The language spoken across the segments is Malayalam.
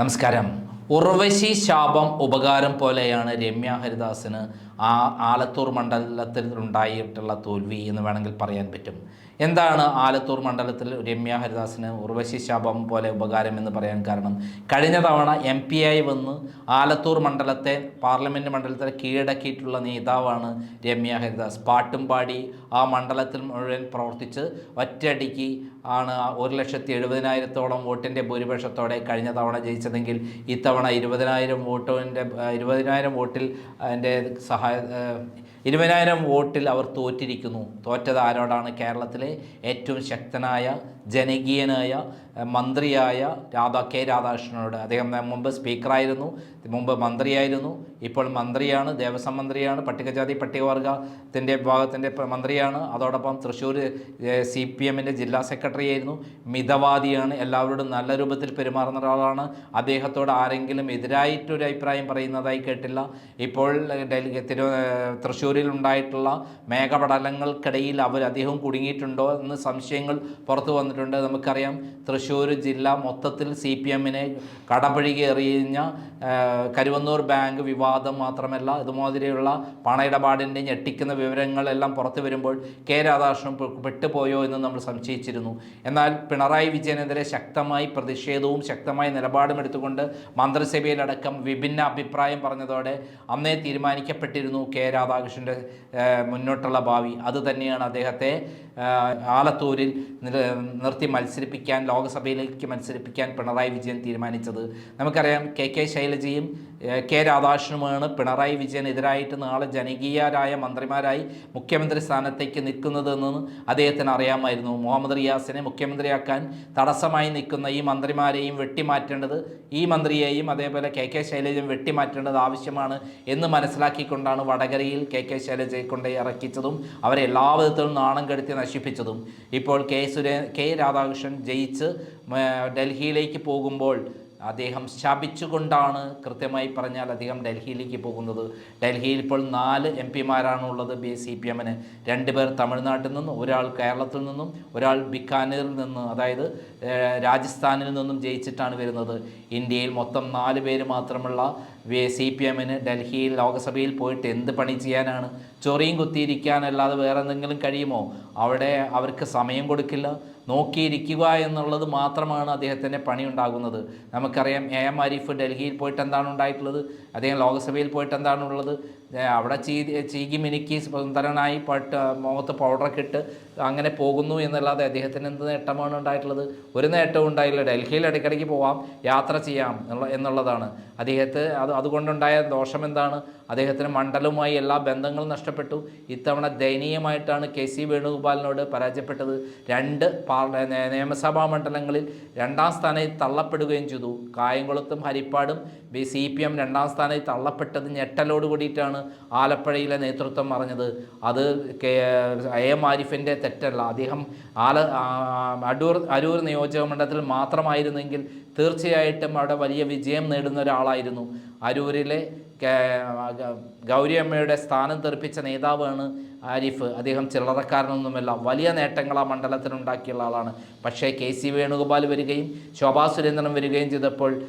നമസ്കാരം. ഉർവശി ശാപം ഉപകാരം പോലെയാണ് രമ്യ ഹരിദാസിന് ആ ആലത്തൂർ മണ്ഡലത്തിൽ ഉണ്ടായിട്ടുള്ള തോൽവി എന്ന് വേണമെങ്കിൽ പറയാൻ പറ്റും. എന്താണ് ആലത്തൂർ മണ്ഡലത്തിൽ രമ്യ ഹരിദാസിന് ഉർവശി ശാപം പോലെ ഉപകാരം എന്ന് പറയാൻ കാരണം? കഴിഞ്ഞ തവണ എം പി ആയി വന്ന് ആലത്തൂർ മണ്ഡലത്തെ പാർലമെന്റ് മണ്ഡലത്തിൽ കീഴടക്കിയിട്ടുള്ള നേതാവാണ് രമ്യ ഹരിദാസ്. പാട്ടും പാടി ആ മണ്ഡലത്തിൽ മുഴുവൻ പ്രവർത്തിച്ച് ഒറ്റയടിക്ക് ആണ് ഒരു ലക്ഷത്തി എഴുപതിനായിരത്തോളം വോട്ടിന്റെ ഭൂരിപക്ഷത്തോടെ കഴിഞ്ഞ തവണ ജയിച്ചതെങ്കിൽ ഇത്തവണ ഇരുപതിനായിരം വോട്ടിന്റെ ഇരുപതിനായിരം വോട്ടിൽ അതിന്റെ ഏഹ് ഇരുപതിനായിരം വോട്ടിൽ അവർ തോറ്റിരിക്കുന്നു. തോറ്റത് ആരോടാണ്? കേരളത്തിലെ ഏറ്റവും ശക്തനായ ജനകീയനായ മന്ത്രിയായ രാധാ കെ രാധാകൃഷ്ണനോട് അദ്ദേഹം മുമ്പ് സ്പീക്കറായിരുന്നു മുമ്പ് മന്ത്രിയായിരുന്നു ഇപ്പോൾ മന്ത്രിയാണ് ദേവസ്വം മന്ത്രിയാണ് പട്ടികജാതി പട്ടികവർഗത്തിന്റെ വിഭാഗത്തിന്റെ മന്ത്രിയാണ്. അതോടൊപ്പം തൃശ്ശൂർ സി പി എമ്മിന്റെ ജില്ലാ സെക്രട്ടറി ആയിരുന്നു മിതവാദിയാണ് എല്ലാവരോടും നല്ല രൂപത്തിൽ പെരുമാറുന്ന ഒരാളാണ്. അദ്ദേഹത്തോട് ആരെങ്കിലും എതിരായിട്ടൊരു അഭിപ്രായം പറയുന്നതായി കേട്ടില്ല. ഇപ്പോൾ ഡൽഹി തിരു തൃശ്ശൂരിൽ ഉണ്ടായിട്ടുള്ള മേഘപടലങ്ങൾക്കിടയിൽ അവർ അദ്ദേഹം കുടുങ്ങിയിട്ടുണ്ടോ എന്ന് സംശയങ്ങൾ പുറത്തു വന്നിട്ടുണ്ട്. നമുക്കറിയാം തൃശ്ശൂർ ജില്ല മൊത്തത്തിൽ സി പി എമ്മിനെ എറിഞ്ഞ കരുവന്നൂർ ബാങ്ക് വിവാദം മാത്രമല്ല ഇതുമാതിരിയുള്ള പണയിടപാടിന്റെ ഞെട്ടിക്കുന്ന വിവരങ്ങളെല്ലാം പുറത്തു വരുമ്പോൾ കെ രാധാകൃഷ്ണൻ പെട്ടുപോയോ എന്ന് നമ്മൾ സംശയിച്ചിരുന്നു. എന്നാൽ പിണറായി വിജയനെതിരെ ശക്തമായി പ്രതിഷേധവും ശക്തമായ നിലപാടും എടുത്തുകൊണ്ട് മന്ത്രിസഭയിലടക്കം വിഭിന്ന അഭിപ്രായം പറഞ്ഞതോടെ അന്നേ തീരുമാനിക്കപ്പെട്ടിരുന്നു കെ രാധാകൃഷ്ണന്റെ മുന്നോട്ടുള്ള ഭാവി. അതുതന്നെയാണ് അദ്ദേഹത്തെ ആലത്തൂരിൽ നിർത്തി മത്സരിപ്പിക്കാൻ ലോക്സഭയിലേക്ക് മത്സരിപ്പിക്കാൻ പിണറായി വിജയൻ തീരുമാനിച്ചത്. നമുക്കറിയാം കെ കെ ശൈലജയും കെ രാധാകൃഷ്ണനുമാണ്. പിണറായി വിജയനെതിരായിട്ട് നാളെ ജനകീയരായ മന്ത്രിമാരായി മുഖ്യമന്ത്രി സ്ഥാനത്തേക്ക് നിൽക്കുന്നതെന്ന് അദ്ദേഹത്തിന് അറിയാമായിരുന്നു. മുഹമ്മദ് റിയാസിനെ മുഖ്യമന്ത്രിയാക്കാൻ തടസ്സമായി നിൽക്കുന്ന ഈ മന്ത്രിമാരെയും വെട്ടിമാറ്റേണ്ടത് ഈ മന്ത്രിയെയും അതേപോലെ കെ കെ ശൈലജയും വെട്ടിമാറ്റേണ്ടത് ആവശ്യമാണ് എന്ന് മനസ്സിലാക്കിക്കൊണ്ടാണ് വടകരയിൽ കെ കെ ശൈലജയെ കൊണ്ട് ഇറക്കിച്ചതും അവരെ എല്ലാ വിധത്തിലും നാണം കെടുത്തി നശിപ്പിച്ചതും. ഇപ്പോൾ കെ സുരേ കെ രാധാകൃഷ്ണൻ ജയിച്ച് ഡൽഹിയിലേക്ക് പോകുമ്പോൾ അദ്ദേഹം ശപിച്ചുകൊണ്ടാണ് കൃത്യമായി പറഞ്ഞാൽ അദ്ദേഹം ഡൽഹിയിലേക്ക് പോകുന്നത്. ഡൽഹിയിൽ ഇപ്പോൾ നാല് എം പിമാരാണുള്ളത് ബി സി പി എമ്മിന്. രണ്ടുപേർ തമിഴ്നാട്ടിൽ നിന്നും ഒരാൾ കേരളത്തിൽ നിന്നും ഒരാൾ ബിക്കാനീറിൽ നിന്ന് അതായത് രാജസ്ഥാനിൽ നിന്നും ജയിച്ചിട്ടാണ് വരുന്നത്. ഇന്ത്യയിൽ മൊത്തം നാല് പേര് മാത്രമുള്ള സി പി എമ്മിന് ഡൽഹിയിൽ ലോക്സഭയിൽ പോയിട്ട് എന്ത് പണി ചെയ്യാനാണ്? ചൊറിയും കുത്തിയിരിക്കാനല്ലാതെ വേറെ എന്തെങ്കിലും കഴിയുമോ? അവിടെ അവർക്ക് സമയം കൊടുക്കില്ല. നോക്കിയിരിക്കുക എന്നുള്ളത് മാത്രമാണ് അദ്ദേഹത്തിന്റെ പണി ഉണ്ടാകുന്നത് നമുക്കറിയാം എ എം ആരിഫ് ഡൽഹിയിൽ പോയിട്ട് എന്താണ് ഉണ്ടായിട്ടുള്ളത്? അദ്ദേഹം ലോക്സഭയിൽ പോയിട്ട് എന്താണുള്ളത് അവിടെ ചീ ചീകി മിനുക്കി സുന്ദരനായി പട്ട് മുഖത്ത് പൗഡറൊക്കെ ഇട്ട് അങ്ങനെ പോകുന്നു എന്നല്ലാതെ അദ്ദേഹത്തിന് എന്ത് നേട്ടമാണ് ഉണ്ടായിട്ടുള്ളത്? ഒരു നേട്ടവും ഉണ്ടായില്ല. ഡൽഹിയിൽ ഇടയ്ക്കിടയ്ക്ക് പോവാം യാത്ര ചെയ്യാം എന്നുള്ള എന്നുള്ളതാണ്. അദ്ദേഹത്തെ അത് അതുകൊണ്ടുണ്ടായ ദോഷം എന്താണ്? അദ്ദേഹത്തിന് മണ്ഡലവുമായി എല്ലാ ബന്ധങ്ങളും നഷ്ടപ്പെട്ടു. ഇത്തവണ ദയനീയമായിട്ടാണ് കെ സി വേണുഗോപാലിനോട് പരാജയപ്പെട്ടത്. രണ്ട് പാർ നിയമസഭാ മണ്ഡലങ്ങളിൽ രണ്ടാം സ്ഥാനത്ത് തള്ളപ്പെടുകയും ചെയ്തു. കായംകുളത്തും ഹരിപ്പാടും സി പി എം രണ്ടാം സ്ഥാനത്ത് തള്ളപ്പെട്ടത് ഞെട്ടലോട് കൂടിയിട്ടാണ് ആലപ്പുഴയിലെ നേതൃത്വം പറഞ്ഞത്. അത് കെ എ എം ആരിഫിന്റെ തെറ്റല്ല. അദ്ദേഹം ആല അടൂർ അരൂർ നിയോജക മണ്ഡലത്തിൽ മാത്രമായിരുന്നെങ്കിൽ തീർച്ചയായിട്ടും അവിടെ വലിയ വിജയം നേടുന്ന ഒരാളായിരുന്നു. അരൂരിലെ ഗൗരിയമ്മയുടെ സ്ഥാനം തെറിപ്പിച്ച നേതാവാണ് ആരിഫ്. അദ്ദേഹം ചില്ലറക്കാരനൊന്നുമല്ല വലിയ നേട്ടങ്ങൾ ആ മണ്ഡലത്തിനുണ്ടാക്കിയുള്ള ആളാണ്. പക്ഷേ കെ സി വേണുഗോപാൽ വരികയും ശോഭാ സുരേന്ദ്രൻ വരികയും ചെയ്തപ്പോൾ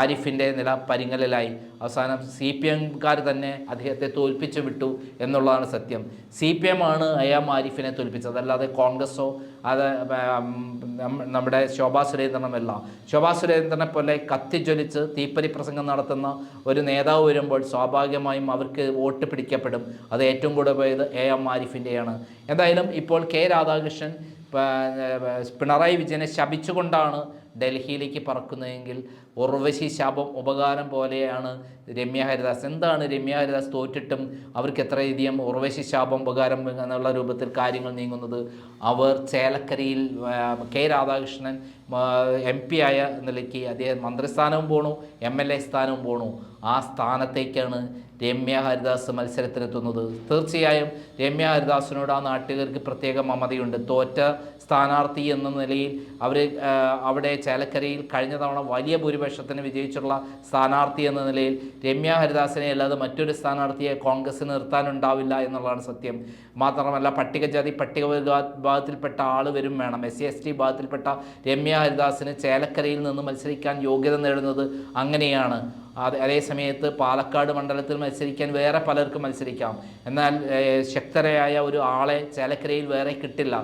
ആരിഫിന്റെ നില പരിങ്ങലിലായി. അവസാനം സി പി എംകാർ തന്നെ അദ്ദേഹത്തെ തോൽപ്പിച്ചു വിട്ടു എന്നുള്ളതാണ് സത്യം. സി പി എം ആണ് അയാം ആരിഫിനെ തോൽപ്പിച്ചത്. അല്ലാതെ കോൺഗ്രസോ അത് നമ്മുടെ ശോഭാ സുരേന്ദ്രനുമല്ല ശോഭാ സുരേന്ദ്രനെ പോലെ കത്തിജ്വലിച്ച് തീപ്പരി പ്രസംഗം നടത്തുന്ന ഒരു നേതാവ് വരുമ്പോൾ സ്വാഭാവികമായും അവർക്ക് വോട്ട് പിടിക്കപ്പെടും. അത് ഏറ്റവും കൂടുതൽ പോയത് എ എം ആരിഫിന്റെയാണ് എന്തായാലും ഇപ്പോൾ കെ രാധാകൃഷ്ണൻ പിണറായി വിജയനെ ശപിച്ചുകൊണ്ടാണ് ഡൽഹിയിലേക്ക് പറക്കുന്നതെങ്കിൽ ഉർവശി ശാപം ഉപകാരം പോലെയാണ് രമ്യ ഹരിദാസ്. എന്താണ് രമ്യ ഹരിദാസ് തോറ്റിട്ടും അവർക്ക് എത്രയധികം ഉർവശി ശാപം ഉപകാരം എന്നുള്ള രൂപത്തിൽ കാര്യങ്ങൾ നീങ്ങുന്നത്? അവർ ചേലക്കരയിൽ കെ രാധാകൃഷ്ണൻ എം പി ആയ നിലയ്ക്ക് അദ്ദേഹം മന്ത്രിസ്ഥാനവും പോണു എം എൽ എ സ്ഥാനവും പോണു. ആ സ്ഥാനത്തേക്കാണ് രമ്യ ഹരിദാസ് മത്സരത്തിനെത്തുന്നത്. തീർച്ചയായും രമ്യ ഹരിദാസിനോട് ആ നാട്ടുകാർക്ക് പ്രത്യേക മമതയുണ്ട്. തോറ്റ സ്ഥാനാർത്ഥി എന്ന നിലയിൽ അവർ അവിടെ ചേലക്കരയിൽ കഴിഞ്ഞ തവണ വലിയ ഭൂരിപക്ഷത്തിന് വിജയിച്ചുള്ള സ്ഥാനാർത്ഥി എന്ന നിലയിൽ രമ്യ ഹരിദാസിനെ അല്ലാതെ മറ്റൊരു സ്ഥാനാർത്ഥിയെ കോൺഗ്രസ് നിർത്താനുണ്ടാവില്ല എന്നുള്ളതാണ് സത്യം. മാത്രമല്ല പട്ടികജാതി പട്ടികവർഗ വിഭാഗത്തിൽപ്പെട്ട ആൾ വരും വേണം. എസ് സി എസ് ടി വിഭാഗത്തിൽപ്പെട്ട രമ്യ ഹരിദാസിന് ചേലക്കരയിൽ നിന്ന് മത്സരിക്കാൻ യോഗ്യത നേടുന്നത് അങ്ങനെയാണ്. അത് സമയത്ത് പാലക്കാട് മണ്ഡലത്തിൽ മത്സരിക്കാൻ വേറെ പലർക്കും മത്സരിക്കാം. എന്നാൽ ശക്തരായ ഒരു ആളെ ചേലക്കരയിൽ വേറെ കിട്ടില്ല.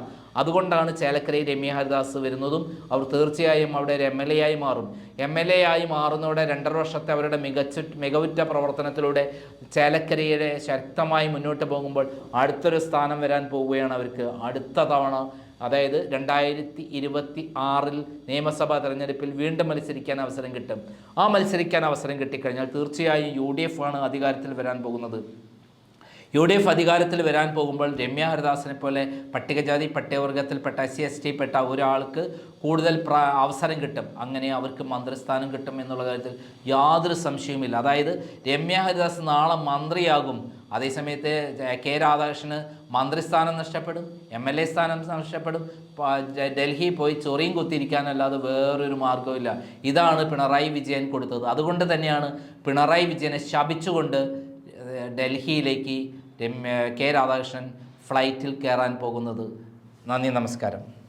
അതുകൊണ്ടാണ് ചേലക്കരയിൽ രമ്യ ഹരിദാസ് വരുന്നതും അവർ തീർച്ചയായും അവിടെ ഒരു എം എൽ എ ആയി മാറും. എം എൽ എ ആയി മാറുന്നതോടെ രണ്ടര വർഷത്തെ അവരുടെ മികച്ച മികവുറ്റ പ്രവർത്തനത്തിലൂടെ ചേലക്കരയുടെ ശക്തമായി മുന്നോട്ട് പോകുമ്പോൾ അടുത്തൊരു സ്ഥാനം വരാൻ പോവുകയാണ് അവർക്ക്. അടുത്ത തവണ അതായത് രണ്ടായിരത്തി ഇരുപത്തി ആറിൽ നിയമസഭാ തെരഞ്ഞെടുപ്പിൽ വീണ്ടും മത്സരിക്കാൻ അവസരം കിട്ടും. ആ മത്സരിക്കാൻ അവസരം കിട്ടിക്കഴിഞ്ഞാൽ തീർച്ചയായും യു ഡി എഫ് ആണ് അധികാരത്തിൽ വരാൻ പോകുന്നത്. യു ഡി എഫ് അധികാരത്തിൽ വരാൻ പോകുമ്പോൾ രമ്യ ഹരിദാസിനെ പോലെ പട്ടികജാതി പട്ടികവർഗത്തിൽപ്പെട്ട എസ് സി എസ് ടി പെട്ട ഒരാൾക്ക് കൂടുതൽ അവസരം കിട്ടും. അങ്ങനെ അവർക്ക് മന്ത്രിസ്ഥാനം കിട്ടും എന്നുള്ള കാര്യത്തിൽ യാതൊരു സംശയവുമില്ല. അതായത് രമ്യ ഹരിദാസ് നാളെ മന്ത്രിയാകും. അതേസമയത്ത് കെ രാധാകൃഷ്ണന് മന്ത്രിസ്ഥാനം നഷ്ടപ്പെടും എം എൽ എ സ്ഥാനം നഷ്ടപ്പെടും ഡൽഹി പോയി ചൊറിയും കുത്തിയിരിക്കാനല്ലാതെ വേറൊരു മാർഗമില്ല ഇതാണ് പിണറായി വിജയൻ കൊടുത്തത്. അതുകൊണ്ട് തന്നെയാണ് പിണറായി വിജയനെ ശപിച്ചുകൊണ്ട് ഡൽഹിയിലേക്ക് കെ രാധാകൃഷ്ണൻ ഫ്ലൈറ്റിൽ കയറാൻ പോകുന്നത്. നന്ദി നമസ്കാരം.